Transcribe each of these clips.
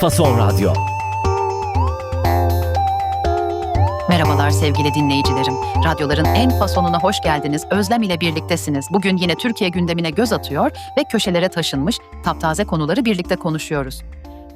Fason Radyo. Merhabalar sevgili dinleyicilerim. Radyoların en fasonuna hoş geldiniz. Özlem ile birliktesiniz. Bugün yine Türkiye gündemine göz atıyor ve köşelere taşınmış taptaze konuları birlikte konuşuyoruz.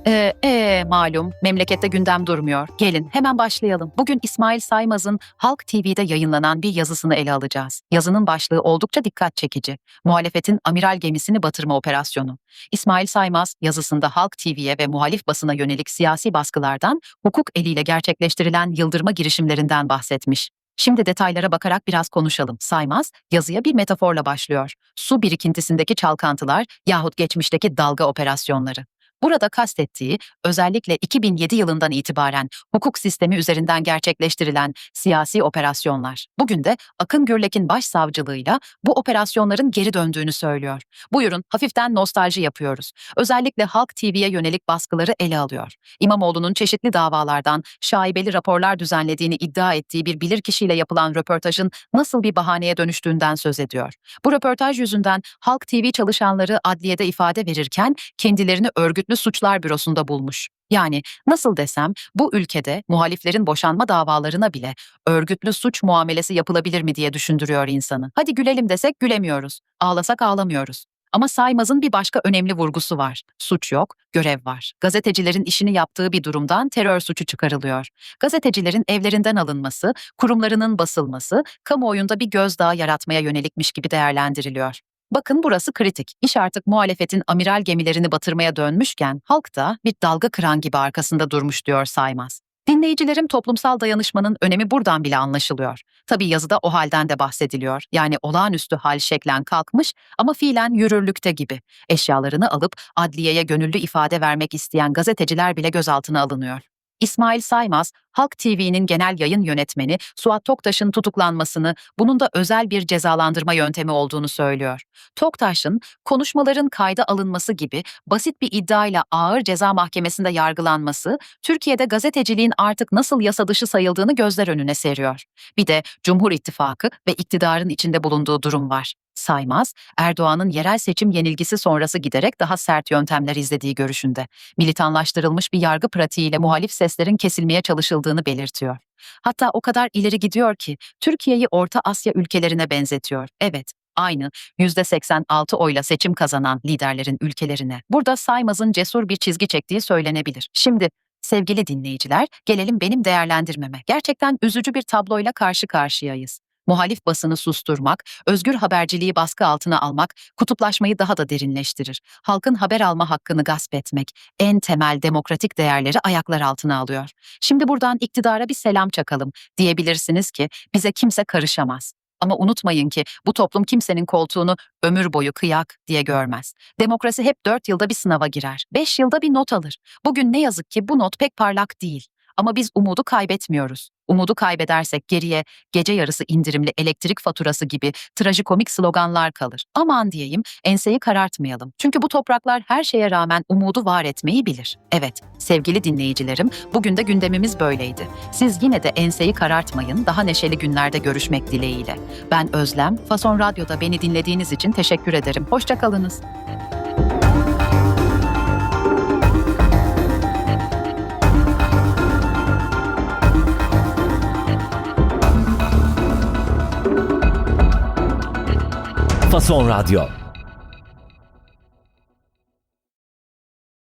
Ee, ee, malum memlekette gündem durmuyor. Gelin hemen başlayalım. Bugün İsmail Saymaz'ın Halk TV'de yayınlanan bir yazısını ele alacağız. Yazının başlığı oldukça dikkat çekici. Muhalefetin amiral gemisini batırma operasyonu. İsmail Saymaz yazısında Halk TV'ye ve muhalif basına yönelik siyasi baskılardan hukuk eliyle gerçekleştirilen yıldırma girişimlerinden bahsetmiş. Şimdi detaylara bakarak biraz konuşalım. Saymaz, yazıya bir metaforla başlıyor. Su birikintisindeki çalkantılar yahut geçmişteki dalga operasyonları. Burada kastettiği özellikle 2007 yılından itibaren hukuk sistemi üzerinden gerçekleştirilen siyasi operasyonlar. Bugün de Akın Gürlek'in başsavcılığıyla bu operasyonların geri döndüğünü söylüyor. Buyurun hafiften nostalji yapıyoruz. Özellikle Halk TV'ye yönelik baskıları ele alıyor. İmamoğlu'nun çeşitli davalardan şaibeli raporlar düzenlediğini iddia ettiği bir bilirkişiyle yapılan röportajın nasıl bir bahaneye dönüştüğünden söz ediyor. Bu röportaj yüzünden Halk TV çalışanları adliyede ifade verirken kendilerini örgütlü suçlar bürosunda bulmuş. Yani nasıl desem bu ülkede muhaliflerin boşanma davalarına bile örgütlü suç muamelesi yapılabilir mi diye düşündürüyor insanı. Hadi gülelim desek gülemiyoruz. Ağlasak ağlamıyoruz. Ama Saymaz'ın bir başka önemli vurgusu var. Suç yok, görev var. Gazetecilerin işini yaptığı bir durumdan terör suçu çıkarılıyor. Gazetecilerin evlerinden alınması, kurumlarının basılması, kamuoyunda bir gözdağı yaratmaya yönelikmiş gibi değerlendiriliyor. Bakın burası kritik. İş artık muhalefetin amiral gemilerini batırmaya dönmüşken halk da bir dalga kıran gibi arkasında durmuş diyor Saymaz. Dinleyicilerim toplumsal dayanışmanın önemi buradan bile anlaşılıyor. Tabii yazıda o halden de bahsediliyor. Yani olağanüstü hal şeklen kalkmış ama fiilen yürürlükte gibi. Eşyalarını alıp adliyeye gönüllü ifade vermek isteyen gazeteciler bile gözaltına alınıyor. İsmail Saymaz, Halk TV'nin genel yayın yönetmeni Suat Toktaş'ın tutuklanmasını, bunun da özel bir cezalandırma yöntemi olduğunu söylüyor. Toktaş'ın konuşmaların kayda alınması gibi basit bir iddiayla ağır ceza mahkemesinde yargılanması, Türkiye'de gazeteciliğin artık nasıl yasa dışı sayıldığını gözler önüne seriyor. Bir de Cumhur İttifakı ve iktidarın içinde bulunduğu durum var. Saymaz, Erdoğan'ın yerel seçim yenilgisi sonrası giderek daha sert yöntemler izlediği görüşünde. Militanlaştırılmış bir yargı pratiğiyle muhalif seslerin kesilmeye çalışıldığını belirtiyor. Hatta o kadar ileri gidiyor ki Türkiye'yi Orta Asya ülkelerine benzetiyor. Evet, aynı %86 oyla seçim kazanan liderlerin ülkelerine. Burada Saymaz'ın cesur bir çizgi çektiği söylenebilir. Şimdi sevgili dinleyiciler, gelelim benim değerlendirmeme. Gerçekten üzücü bir tabloyla karşı karşıyayız. Muhalif basını susturmak, özgür haberciliği baskı altına almak, kutuplaşmayı daha da derinleştirir. Halkın haber alma hakkını gasp etmek, en temel demokratik değerleri ayaklar altına alıyor. Şimdi buradan iktidara bir selam çakalım. Diyebilirsiniz ki bize kimse karışamaz. Ama unutmayın ki bu toplum kimsenin koltuğunu ömür boyu kıyak diye görmez. Demokrasi hep dört yılda bir sınava girer, beş yılda bir not alır. Bugün ne yazık ki bu not pek parlak değil. Ama biz umudu kaybetmiyoruz. Umudu kaybedersek geriye gece yarısı indirimli elektrik faturası gibi trajikomik sloganlar kalır. Aman diyeyim, enseyi karartmayalım. Çünkü bu topraklar her şeye rağmen umudu var etmeyi bilir. Evet, sevgili dinleyicilerim, bugün de gündemimiz böyleydi. Siz yine de enseyi karartmayın, daha neşeli günlerde görüşmek dileğiyle. Ben Özlem, Fason Radyo'da beni dinlediğiniz için teşekkür ederim. Hoşçakalınız. Fason Radyo.